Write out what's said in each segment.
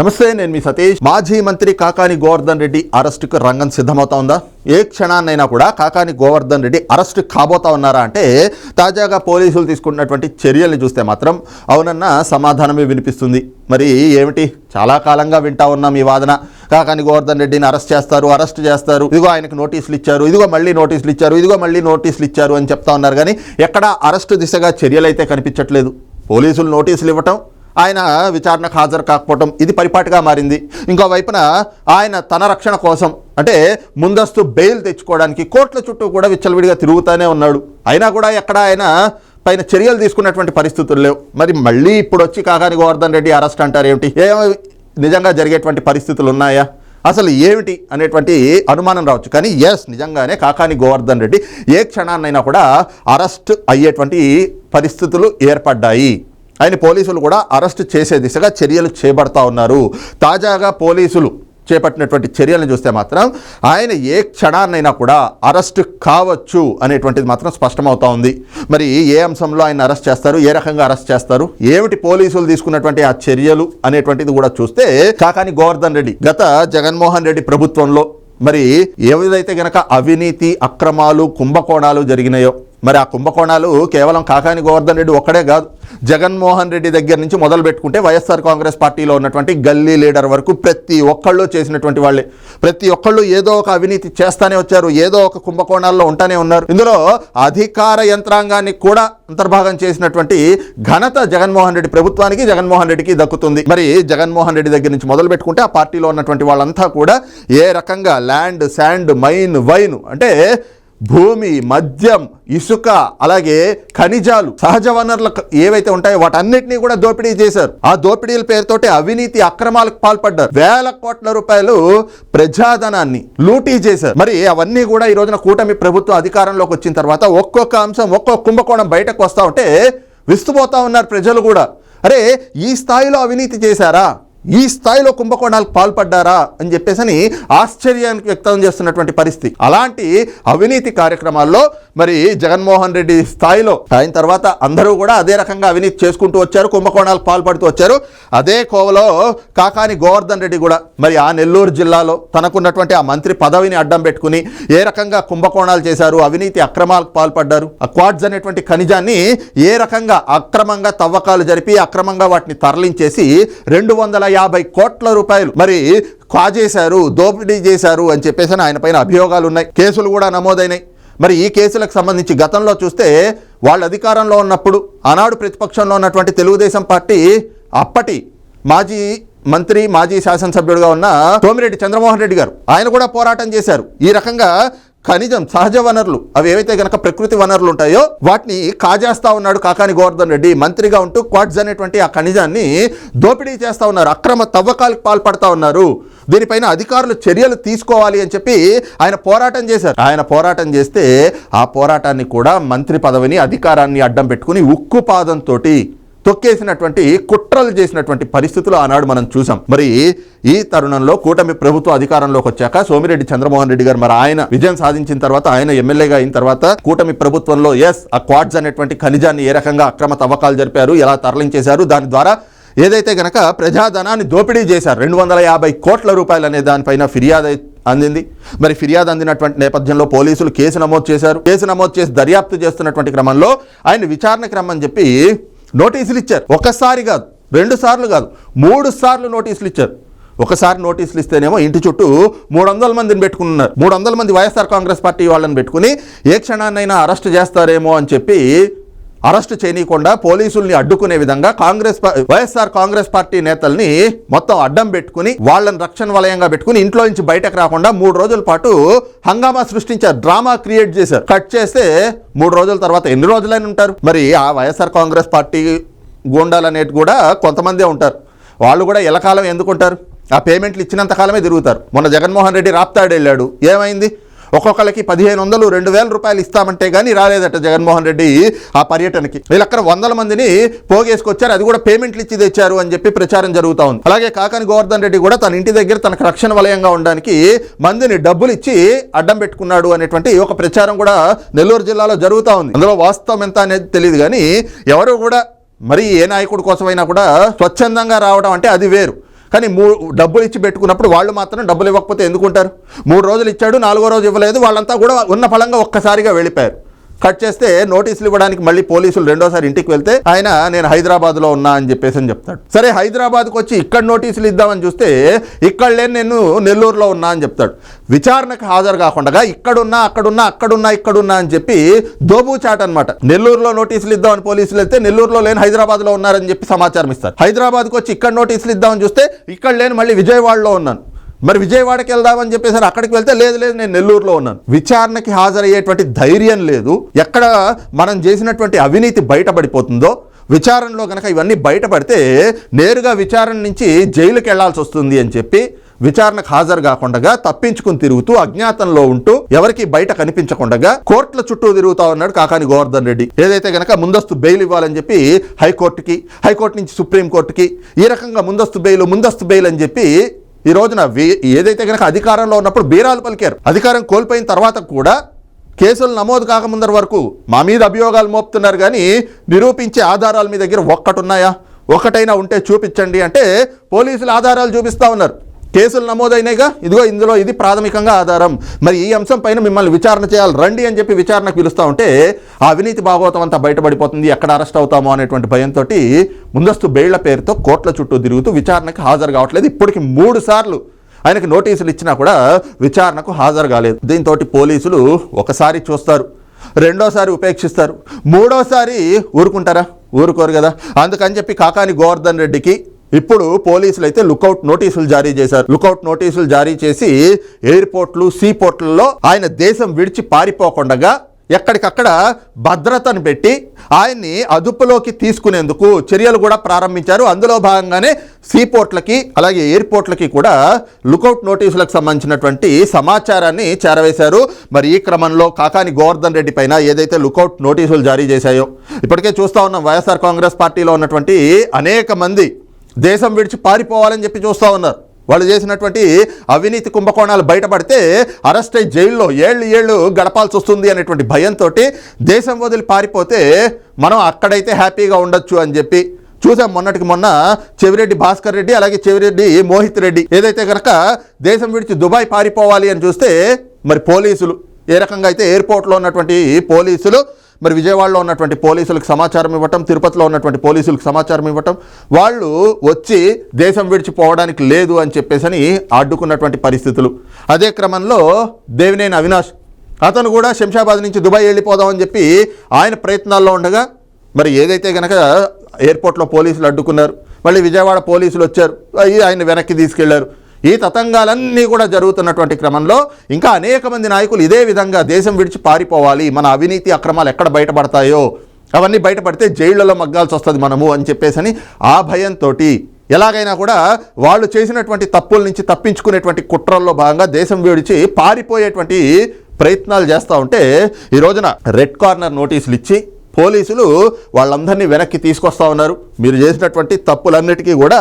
నమస్తే నేను మీ సతీష్. మాజీ మంత్రి కాకాని గోవర్ధన్ రెడ్డి అరెస్టుకు రంగం సిద్ధమవుతా ఉందా? ఏ క్షణాన్నైనా కూడా కాకాని గోవర్ధన్ రెడ్డి అరెస్ట్ కాబోతా ఉన్నారా అంటే తాజాగా పోలీసులు తీసుకున్నటువంటి చర్యల్ని చూస్తే మాత్రం అవునన్న సమాధానమే వినిపిస్తుంది. మరి ఏమిటి? చాలా కాలంగా వింటా ఉన్నాం ఈ వాదన. కాకాని గోవర్ధన్ రెడ్డిని అరెస్ట్ చేస్తారు అరెస్ట్ చేస్తారు. ఇదిగో ఆయనకు నోటీసులు ఇచ్చారు ఇదిగో మళ్ళీ నోటీసులు ఇచ్చారు ఇదిగో మళ్ళీ నోటీసులు ఇచ్చారు అని చెప్తా ఉన్నారు కానీ ఎక్కడా అరెస్టు దిశగా చర్యలు అయితే కనిపించట్లేదు. పోలీసులు నోటీసులు ఇవ్వటం ఆయన విచారణకు హాజరు కాకపోవటం ఇది పరిపాటిగా మారింది. ఇంకో వైపున ఆయన తన రక్షణ కోసం అంటే ముందస్తు బెయిల్ తెచ్చుకోవడానికి కోర్టుల చుట్టూ కూడా విచ్చలవిడిగా తిరుగుతూనే ఉన్నాడు. అయినా కూడా ఎక్కడ ఆయన పైన చర్యలు తీసుకున్నటువంటి పరిస్థితులు లేవు. మరి మళ్ళీ ఇప్పుడు వచ్చి కాకాని గోవర్ధన్ రెడ్డి అరెస్ట్ అంటారు ఏమిటి? ఏమి నిజంగా జరిగేటువంటి పరిస్థితులు ఉన్నాయా? అసలు ఏమిటి అనేటువంటి అనుమానం రావచ్చు. కానీ ఎస్ నిజంగానే కాకాని గోవర్ధన్ రెడ్డి ఏ క్షణాన్నైనా కూడా అరెస్ట్ అయ్యేటువంటి పరిస్థితులు ఏర్పడ్డాయి. ఆయన పోలీసులు కూడా అరెస్ట్ చేసే దిశగా చర్యలు చేపడతా ఉన్నారు. తాజాగా పోలీసులు చేపట్టినటువంటి చర్యలను చూస్తే మాత్రం ఆయన ఏ క్షణాన్నైనా కూడా అరెస్ట్ కావచ్చు అనేటువంటిది మాత్రం స్పష్టమవుతా ఉంది. మరి ఏ అంశంలో ఆయన అరెస్ట్ చేస్తారు? ఏ రకంగా అరెస్ట్ చేస్తారు? ఏమిటి పోలీసులు తీసుకున్నటువంటి ఆ చర్యలు అనేటువంటిది కూడా చూస్తే కాకాని గోవర్ధన్ రెడ్డి గత జగన్మోహన్ రెడ్డి ప్రభుత్వంలో మరి ఏదైతే గనక అవినీతి అక్రమాలు కుంభకోణాలు జరిగినాయో మరి ఆ కుంభకోణాలు కేవలం కాకాని గోవర్ధన్ రెడ్డి ఒక్కడే కాదు జగన్మోహన్ రెడ్డి దగ్గర నుంచి మొదలు పెట్టుకుంటే వైఎస్ఆర్ కాంగ్రెస్ పార్టీలో ఉన్నటువంటి గల్లీ లీడర్ వరకు ప్రతి ఒక్కళ్ళు చేసినటువంటి వాళ్ళే. ప్రతి ఒక్కళ్ళు ఏదో ఒక అవినీతి చేస్తానే వచ్చారు ఏదో ఒక కుంభకోణాల్లో ఉంటానే ఉన్నారు. ఇందులో అధికార యంత్రాంగాన్ని కూడా అంతర్భాగం చేసినటువంటి ఘనత జగన్మోహన్ రెడ్డి ప్రభుత్వానికి జగన్మోహన్ రెడ్డికి దక్కుతుంది. మరి జగన్మోహన్ రెడ్డి దగ్గర నుంచి మొదలు పెట్టుకుంటే ఆ పార్టీలో ఉన్నటువంటి వాళ్ళంతా కూడా ఏ రకంగా ల్యాండ్ శాండ్ మైన్ వైన్ అంటే భూమి మద్యం ఇసుక అలాగే ఖనిజాలు సహజ వనరులు ఏవైతే ఉంటాయో వాటన్నిటినీ కూడా దోపిడీ చేశారు. ఆ దోపిడీల పేరుతోటి అవినీతి అక్రమాలకు పాల్పడ్డారు. వేల కోట్ల రూపాయలు ప్రజాధనాన్ని లూటీ చేశారు. మరి అవన్నీ కూడా ఈ రోజున కూటమి ప్రభుత్వం అధికారంలోకి వచ్చిన తర్వాత ఒక్కొక్క అంశం ఒక్కొక్క కుంభకోణం బయటకు వస్తూ ఉంటే విస్తుపోతా ఉన్నారు ప్రజలు కూడా. అరే ఈ స్థాయిలో అవినీతి చేశారా? ఈ స్థాయిలో కుంభకోణాలకు పాల్పడ్డారా అని చెప్పేసి ఆశ్చర్యానికి వ్యక్తం చేస్తున్నటువంటి పరిస్థితి. అలాంటి అవినీతి కార్యక్రమాల్లో మరి జగన్మోహన్ రెడ్డి స్థాయిలో ఆయన తర్వాత అందరూ కూడా అదే రకంగా అవినీతి చేసుకుంటూ వచ్చారు కుంభకోణాలకు పాల్పడుతూ వచ్చారు. అదే కోవలో కాకాని గోవర్ధన్ రెడ్డి కూడా మరి ఆ నెల్లూరు జిల్లాలో తనకున్నటువంటి ఆ మంత్రి పదవిని అడ్డం పెట్టుకుని ఏ రకంగా కుంభకోణాలు చేశారు అవినీతి అక్రమాలకు పాల్పడ్డారు ఆ క్వాడ్స్ అనేటువంటి ఖనిజాన్ని ఏ రకంగా అక్రమంగా తవ్వకాలు జరిపి అక్రమంగా వాటిని తరలించేసి రెండు వందల యాభై కోట్ల రూపాయలు. మరి కాజేశారు దోపిడీ చేశారు అని చెప్పేసి ఆయన పైన అభియోగాలు ఉన్నాయి. కేసులు కూడా నమోదైనాయి. మరి ఈ కేసులకు సంబంధించి గతంలో చూస్తే వాళ్ళు అధికారంలో ఉన్నప్పుడు ఆనాడు ప్రతిపక్షంలో ఉన్నటువంటి తెలుగుదేశం పార్టీ అప్పటి మాజీ మంత్రి మాజీ శాసనసభ్యుడిగా ఉన్న సోమిరెడ్డి చంద్రమోహన్ రెడ్డి గారు ఆయన కూడా పోరాటం చేశారు. ఈ రకంగా ఖనిజం సహజ వనరులు అవి ఏవైతే గనక ప్రకృతి వనరులు ఉంటాయో వాటిని కాజేస్తా ఉన్నాడు కాకాని గోవర్ధన్ రెడ్డి. మంత్రిగా ఉంటూ క్వాడ్స్ అనేటువంటి ఆ ఖనిజాన్ని దోపిడీ చేస్తా ఉన్నారు అక్రమ తవ్వకాలకు పాల్పడతా ఉన్నారు. దీనిపైన అధికారులు చర్యలు తీసుకోవాలి అని చెప్పి ఆయన పోరాటం చేశారు. ఆయన పోరాటం చేస్తే ఆ పోరాటాన్ని కూడా మంత్రి పదవిని అధికారాన్ని అడ్డం పెట్టుకుని ఉక్కు పాదంతో తొక్కేసినటువంటి కుట్రలు చేసినటువంటి పరిస్థితులు ఆనాడు మనం చూసాం. మరి ఈ తరుణంలో కూటమి ప్రభుత్వ అధికారంలోకి వచ్చాక సోమిరెడ్డి చంద్రమోహన్ రెడ్డి గారు మరి ఆయన విజయం సాధించిన తర్వాత ఆయన ఎమ్మెల్యేగా అయిన తర్వాత కూటమి ప్రభుత్వంలో ఎస్ ఆ క్వాడ్స్ అనేటువంటి ఖనిజాన్ని ఏ రకంగా అక్రమ తవ్వకాలు జరిపారు ఎలా తరలించేశారు దాని ద్వారా ఏదైతే గనక ప్రజాధనాన్ని దోపిడీ చేశారు రెండు వందల యాభై కోట్ల రూపాయలు అనే దానిపైన ఫిర్యాదు అందింది. మరి ఫిర్యాదు అందినటువంటి నేపథ్యంలో పోలీసులు కేసు నమోదు చేశారు. కేసు నమోదు చేసి దర్యాప్తు చేస్తున్నటువంటి క్రమంలో ఆయన విచారణ రమ్మని చెప్పి నోటీసులు ఇచ్చారు. ఒకసారి కాదు రెండు సార్లు కాదు మూడు సార్లు నోటీసులు ఇచ్చారు. ఒకసారి నోటీసులు ఇస్తేనేమో ఇంటి చుట్టూ మూడు వందల మందిని పెట్టుకున్నారు. మూడు వందల మంది వైఎస్ఆర్ కాంగ్రెస్ పార్టీ వాళ్ళని పెట్టుకుని ఏ క్షణాన్నైనా అరెస్ట్ చేస్తారేమో అని చెప్పి అరెస్ట్ చేయనీయకుండా పోలీసుల్ని అడ్డుకునే విధంగా కాంగ్రెస్ వైఎస్ఆర్ కాంగ్రెస్ పార్టీ నేతల్ని మొత్తం అడ్డం పెట్టుకుని వాళ్ళని రక్షణ వలయంగా పెట్టుకుని ఇంట్లో నుంచి బయటకు రాకుండా మూడు రోజుల పాటు హంగామా సృష్టించారు డ్రామా క్రియేట్ చేశారు. కట్ చేస్తే మూడు రోజుల తర్వాత ఎన్ని రోజులైనా ఉంటారు. మరి ఆ వైఎస్ఆర్ కాంగ్రెస్ పార్టీ గూండాలు కూడా కొంతమందే ఉంటారు. వాళ్ళు కూడా ఎలకాలం ఎందుకుంటారు? ఆ పేమెంట్లు ఇచ్చినంత కాలమే తిరుగుతారు. మొన్న జగన్మోహన్ రెడ్డి రాప్తాడు వెళ్ళాడు ఏమైంది? ఒక్కొక్కరికి పదిహేను వందలు రెండు వేల రూపాయలు ఇస్తామంటే కానీ రాలేదట జగన్మోహన్ రెడ్డి ఆ పర్యటనకి. వీళ్ళు అక్కడ వందల మందిని పోగేసుకొచ్చారు అది కూడా పేమెంట్లు ఇచ్చి తెచ్చారు అని చెప్పి ప్రచారం జరుగుతా ఉంది. అలాగే కాకాని గోవర్ధన్ రెడ్డి కూడా తన ఇంటి దగ్గర తనకు రక్షణ వలయంగా ఉండడానికి మందిని డబ్బులు ఇచ్చి అడ్డం పెట్టుకున్నాడు అనేటువంటి ఒక ప్రచారం కూడా నెల్లూరు జిల్లాలో జరుగుతూ ఉంది. అందులో వాస్తవం ఎంత అనేది తెలియదు కానీ ఎవరు కూడా మరి ఏ నాయకుడి కోసమైనా కూడా స్వచ్ఛందంగా రావడం అంటే అది వేరు. కానీ మూ డబ్బులు ఇచ్చి పెట్టుకున్నప్పుడు వాళ్ళు మాత్రం డబ్బులు ఇవ్వకపోతే ఎందుకుంటారు? మూడు రోజులు ఇచ్చాడు నాలుగో రోజు ఇవ్వలేదు వాళ్ళంతా కూడా ఉన్న ఫలంగా ఒక్కసారిగా వెళ్ళిపోయారు. కట్ చేస్తే నోటీసులు ఇవ్వడానికి మళ్ళీ పోలీసులు రెండోసారి ఇంటికి వెళ్తే ఆయన నేను హైదరాబాద్లో ఉన్నా అని చెప్పేసి అని చెప్తాడు. సరే హైదరాబాద్కి వచ్చి ఇక్కడ నోటీసులు ఇద్దామని చూస్తే ఇక్కడ లేని నేను నెల్లూరులో ఉన్నా అని చెప్తాడు. విచారణకు హాజరు కాకుండా ఇక్కడున్నా అక్కడున్నా అక్కడున్నా ఇక్కడున్నా అని చెప్పి దోబూచాట్ అనమాట నెల్లూరులో నోటీసులు ఇద్దామని పోలీసులు వెళ్తే నెల్లూరులో లేని హైదరాబాద్లో ఉన్నారని చెప్పి సమాచారం ఇస్తారు. హైదరాబాద్కి వచ్చి ఇక్కడ నోటీసులు ఇద్దామని చూస్తే ఇక్కడ లేని మళ్ళీ విజయవాడలో ఉన్నాను. మరి విజయవాడకి వెళ్దామని చెప్పేసి అక్కడికి వెళ్తే లేదు లేదు నేను నెల్లూరులో ఉన్నాను. విచారణకి హాజరయ్యేటువంటి ధైర్యం లేదు. ఎక్కడ మనం చేసినటువంటి అవినీతి బయటపడిపోతుందో విచారణలో కనుక ఇవన్నీ బయటపడితే నేరుగా విచారణ నుంచి జైలుకి వెళ్ళాల్సి వస్తుంది అని చెప్పి విచారణకు హాజరు కాకుండా తప్పించుకుని తిరుగుతూ అజ్ఞాతంలో ఉంటూ ఎవరికి బయట కనిపించకుండా కోర్టుల చుట్టూ తిరుగుతా ఉన్నాడు కాకాని గోవర్ధన్ రెడ్డి. ఏదైతే గనక ముందస్తు బెయిల్ ఇవ్వాలని చెప్పి హైకోర్టుకి హైకోర్టు నుంచి సుప్రీంకోర్టుకి ఈ రకంగా ముందస్తు బెయిల్ ముందస్తు బెయిల్ అని చెప్పి ఈ రోజున వే- ఏదైతే కనుక అధికారంలో ఉన్నప్పుడు బీరాలు పలికారు. అధికారం కోల్పోయిన తర్వాత కూడా కేసులు నమోదు కాకముందరి వరకు మా మీద అభియోగాలు మోపుతున్నారు కానీ నిరూపించే ఆధారాలు మీ దగ్గర ఒక్కటున్నాయా? ఒకటైనా ఉంటే చూపించండి అంటే పోలీసులు ఆధారాలు చూపిస్తా ఉన్నారు. కేసులు నమోదైనాయిగా. ఇదిగో ఇందులో ఇది ప్రాథమికంగా ఆధారం. మరి ఈ అంశం పైన మిమ్మల్ని విచారణ చేయాలి. రండి అని చెప్పి విచారణకు పిలుస్తూ ఉంటే ఆ అవినీతి భాగవతం అంతా బయటపడిపోతుంది. ఎక్కడ అరెస్ట్ అవుతామో అనేటువంటి భయంతో ముందస్తు బెయిళ్ళ పేరుతో కోర్టుల చుట్టూ తిరుగుతూ విచారణకు హాజరు కావట్లేదు. ఇప్పటికి మూడు సార్లు ఆయనకు నోటీసులు ఇచ్చినా కూడా విచారణకు హాజరు కాలేదు. దీంతో పోలీసులు ఒకసారి చూస్తారు. రెండోసారి ఉపేక్షిస్తారు. మూడోసారి ఊరుకుంటారా? ఊరుకోరు కదా. అందుకని చెప్పి కాకాని గోవర్ధన్ రెడ్డికి ఇప్పుడు పోలీసులు అయితే లుకౌట్ నోటీసులు జారీ చేశారు. లుకౌట్ నోటీసులు జారీ చేసి ఎయిర్పోర్ట్లు సీపోర్ట్లలో ఆయన దేశం విడిచి పారిపోకుండా ఎక్కడికక్కడ భద్రతను పెట్టి ఆయన్ని అదుపులోకి తీసుకునేందుకు చర్యలు కూడా ప్రారంభించారు. అందులో భాగంగానే సీపోర్ట్లకి అలాగే ఎయిర్పోర్ట్లకి కూడా లుకౌట్ నోటీసులకు సంబంధించినటువంటి సమాచారాన్ని చేరవేశారు. మరి ఈ క్రమంలో కాకాని గోవర్ధన్ రెడ్డి పైన ఏదైతే లుకౌట్ నోటీసులు జారీ చేశాయో ఇప్పటికే చూస్తూ ఉన్నాం వైఎస్ఆర్ కాంగ్రెస్ పార్టీలో ఉన్నటువంటి అనేక మంది దేశం విడిచి పారిపోవాలని చెప్పి చూస్తూ ఉన్నారు. వాళ్ళు చేసినటువంటి అవినీతి కుంభకోణాలు బయటపడితే అరెస్ట్ అయ్యి జైల్లో ఏళ్ళు ఏళ్ళు గడపాల్సి వస్తుంది అనేటువంటి భయంతో దేశం వదిలి పారిపోతే మనం అక్కడైతే హ్యాపీగా ఉండొచ్చు అని చెప్పి చూసాం మొన్నటికి మొన్న చెవిరెడ్డి భాస్కర్ రెడ్డి అలాగే చెవిరెడ్డి మోహిత్ రెడ్డి. ఏదైతే కనుక దేశం విడిచి దుబాయ్ పారిపోవాలి అని చూస్తే మరి పోలీసులు ఏ రకంగా అయితే ఎయిర్పోర్ట్లో ఉన్నటువంటి పోలీసులు మరి విజయవాడలో ఉన్నటువంటి పోలీసులకు సమాచారం ఇవ్వటం తిరుపతిలో ఉన్నటువంటి పోలీసులకు సమాచారం ఇవ్వటం వాళ్ళు వచ్చి దేశం విడిచిపోవడానికి లేదు అని చెప్పేసి అని అడ్డుకున్నటువంటి పరిస్థితులు. అదే క్రమంలో దేవినేని అవినాష్ అతను కూడా శంషాబాద్ నుంచి దుబాయ్ వెళ్ళిపోదామని చెప్పి ఆయన ప్రయత్నాల్లో ఉండగా మరి ఏదైతే గనక ఎయిర్పోర్ట్లో పోలీసులు అడ్డుకున్నారు మళ్ళీ విజయవాడ పోలీసులు వచ్చారు అయ్యి ఆయన వెనక్కి తీసుకెళ్ళారు. ఈ తతంగాలన్నీ కూడా జరుగుతున్నటువంటి క్రమంలో ఇంకా అనేక మంది నాయకులు ఇదే విధంగా దేశం విడిచి పారిపోవాలి. మన అవినీతి అక్రమాలు ఎక్కడ బయటపడతాయో అవన్నీ బయటపడితే జైళ్ళలో మగ్గాల్సి వస్తుంది మనము అని చెప్పేసి ఆ భయంతో ఎలాగైనా కూడా వాళ్ళు చేసినటువంటి తప్పుల నుంచి తప్పించుకునేటువంటి కుట్రల్లో భాగంగా దేశం విడిచి పారిపోయేటువంటి ప్రయత్నాలు చేస్తూ ఉంటే ఈ రోజున రెడ్ కార్నర్ నోటీసులు ఇచ్చి పోలీసులు వాళ్ళందరినీ వెనక్కి తీసుకొస్తా ఉన్నారు. మీరు చేసినటువంటి తప్పులన్నిటికీ కూడా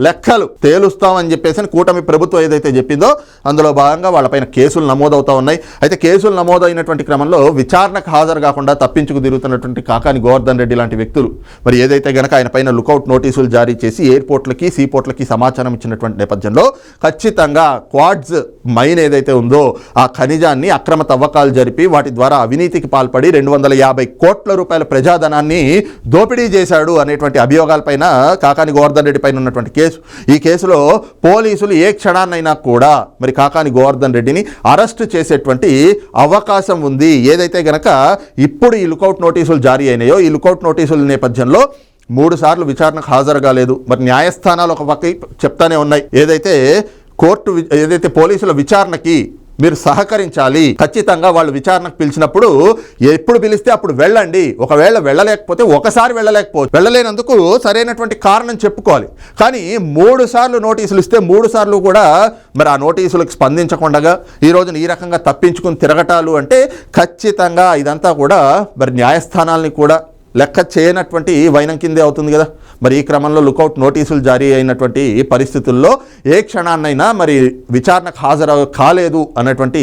లెక్కలు తేలుస్తామని చెప్పేసి కూటమి ప్రభుత్వం ఏదైతే చెప్పిందో అందులో భాగంగా వాళ్ళపైన కేసులు నమోదవుతూ ఉన్నాయి. అయితే కేసులు నమోదైనటువంటి క్రమంలో విచారణకు హాజరు కాకుండా తప్పించుకు తిరుగుతున్నటువంటి కాకాని గోవర్ధన్ రెడ్డి లాంటి వ్యక్తులు మరి ఏదైతే గనక ఆయన పైన లుకౌట్ నోటీసులు జారీ చేసి ఎయిర్పోర్ట్లకి సీపోర్ట్లకి సమాచారం ఇచ్చినటువంటి నేపథ్యంలో ఖచ్చితంగా క్వాడ్స్ మైన్ ఏదైతే ఉందో ఆ ఖనిజాన్ని అక్రమ తవ్వకాలు జరిపి వాటి ద్వారా అవినీతికి పాల్పడి రెండు వందల యాభై కోట్ల రూపాయల ప్రజాధనాన్ని దోపిడీ చేశాడు అనేటువంటి అభియోగాలపైన కాకాని గోవర్ధన్ రెడ్డి పైన ఉన్నటువంటి కేసు. ఈ కేసులో పోలీసులు ఏ క్షణాన్నైనా కూడా మరి కాకాని గోవర్ధన్ రెడ్డిని అరెస్ట్ చేసేటువంటి అవకాశం ఉంది. ఏదైతే గనక ఇప్పుడు ఈ లుకౌట్ నోటీసులు జారీ అయినాయో ఈ లుకౌట్ నోటీసుల నేపథ్యంలో మూడు సార్లు విచారణకు హాజరు కాలేదు మరి న్యాయస్థానాలు ఒక పక్క చెప్తానే ఉన్నాయి. ఏదైతే కోర్టు ఏదైతే పోలీసుల విచారణకి మీరు సహకరించాలి. ఖచ్చితంగా వాళ్ళు విచారణకు పిలిచినప్పుడు ఎప్పుడు పిలిస్తే అప్పుడు వెళ్ళండి. ఒకవేళ వెళ్ళలేకపోతే ఒకసారి వెళ్ళలేకపోవచ్చు. వెళ్ళలేనందుకు సరైనటువంటి కారణం చెప్పుకోవాలి. కానీ మూడు సార్లు నోటీసులు ఇస్తే మూడు సార్లు కూడా మరి ఆ నోటీసులకు స్పందించకుండా ఈ రోజున ఈ రకంగా తప్పించుకుని తిరగటాలు అంటే ఖచ్చితంగా ఇదంతా కూడా మరి న్యాయస్థానాల్ని కూడా లెక్క చేయనటువంటి వైనం కిందే అవుతుంది కదా. మరి ఈ క్రమంలో లుకౌట్ నోటీసులు జారీ అయినటువంటి పరిస్థితుల్లో ఏ క్షణాన్నైనా మరి విచారణకు హాజరు కాలేదు అన్నటువంటి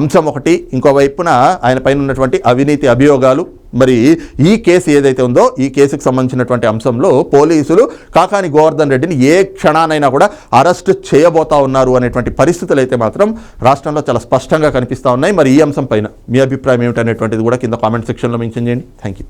అంశం ఒకటి. ఇంకో వైపున ఆయన పైన ఉన్నటువంటి అవినీతి అభియోగాలు మరి ఈ కేసు ఏదైతే ఉందో ఈ కేసుకు సంబంధించినటువంటి అంశంలో పోలీసులు కాకాని గోవర్ధన్ రెడ్డిని ఏ క్షణానైనా కూడా అరెస్ట్ చేయబోతా ఉన్నారు అనేటువంటి పరిస్థితులు అయితే మాత్రం రాష్ట్రంలో చాలా స్పష్టంగా కనిపిస్తూ ఉన్నాయి. మరి ఈ అంశం పైన మీ అభిప్రాయం ఏమిటనేటువంటిది కూడా కింద కామెంట్ సెక్షన్లో మెన్షన్ చేయండి. Thank you